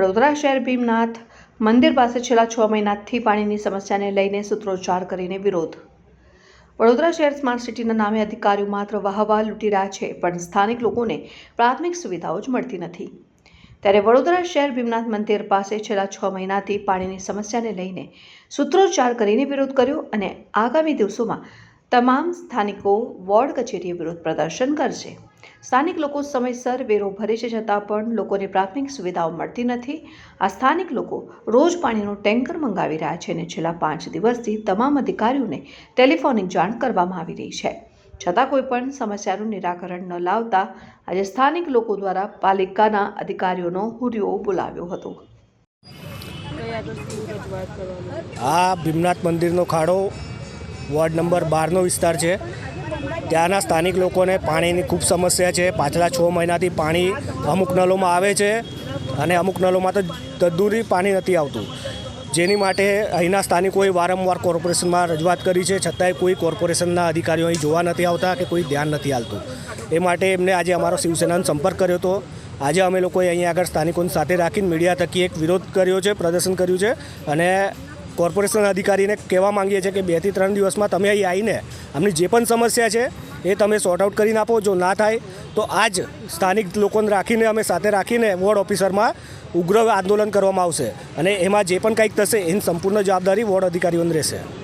વડોદરા શહેર ભીમનાથ મંદિર પાસે છેલ્લા છ મહિનાથી પાણીની સમસ્યાને લઈને સૂત્રોચ્ચાર કરીને વિરોધ. વડોદરા શહેર સ્માર્ટ સિટીના નામે અધિકારીઓ માત્ર વાહવા લૂંટી રહ્યા છે, પણ સ્થાનિક લોકોને પ્રાથમિક સુવિધાઓ જ મળતી નથી. ત્યારે વડોદરા શહેર ભીમનાથ મંદિર પાસે છેલ્લા છ મહિનાથી પાણીની સમસ્યાને લઈને સૂત્રોચ્ચાર કરીને વિરોધ કર્યો અને આગામી દિવસોમાં તમામ સ્થાનિકો વોર્ડ કચેરીએ વિરોધ પ્રદર્શન કરશે. સ્થાનિક લોકો સમયસર વેરો ભરે છે છતાં પણ લોકોને પ્રાથમિક સુવિધાઓ મળતી નથી. આ સ્થાનિક લોકો રોજ પાણીનું ટેન્કર મંગાવી રહ્યા છે અને છેલ્લા પાંચ દિવસથી તમામ અધિકારીઓને ટેલિફોનિક જાણ કરવામાં આવી રહી છે. છતાં કોઈ પણ સમસ્યાનું નિરાકરણ ન લાવતા આજે સ્થાનિક લોકો દ્વારા પાલિકાના અધિકારીઓનો હુરિયો બોલાવ્યો હતો. આ ભીમનાથ મંદિરનો ખાડો વોર્ડ નંબર બારનો વિસ્તાર છે. ત્યાંના સ્થાનિક લોકોને પાણીની ખૂબ સમસ્યા છે. પાછલા છ મહિનાથી પાણી અમુક નલોમાં આવે છે અને અમુક નલોમાં તો તદ્દુરી પાણી નથી આવતું. જેની માટે અહીંના સ્થાનિકોએ વારંવાર કોર્પોરેશનમાં રજૂઆત કરી છે. છતાંય કોઈ કોર્પોરેશનના અધિકારીઓ અહીં જોવા નથી આવતા કે કોઈ ધ્યાન નથી આવતું એ માટે એમને આજે અમારો શિવસેનાનો સંપર્ક કર્યો હતો. આજે અમે લોકોએ અહીંયા આગળ સ્થાનિકોની સાથે રાખીને મીડિયા થકી એક વિરોધ કર્યો છે, પ્રદર્શન કર્યું છે અને કોર્પોરેશન અધિકારીને કહેવા માંગીએ છીએ કે બેથી ત્રણ દિવસમાં તમે અહીં આવીને આમની જે પણ સમસ્યા છે એ તમે સોર્ટ આઉટ કરીને આપો. જો ના થાય, તો આજ સ્થાનિક લોકોને રાખીને, અમે સાથે રાખીને વોર્ડ ઓફિસરમાં ઉગ્ર આંદોલન કરવામાં આવશે. અને એમાં જે પણ કંઈક થશે, એની સંપૂર્ણ જવાબદારી વોર્ડ અધિકારીઓને રહેશે.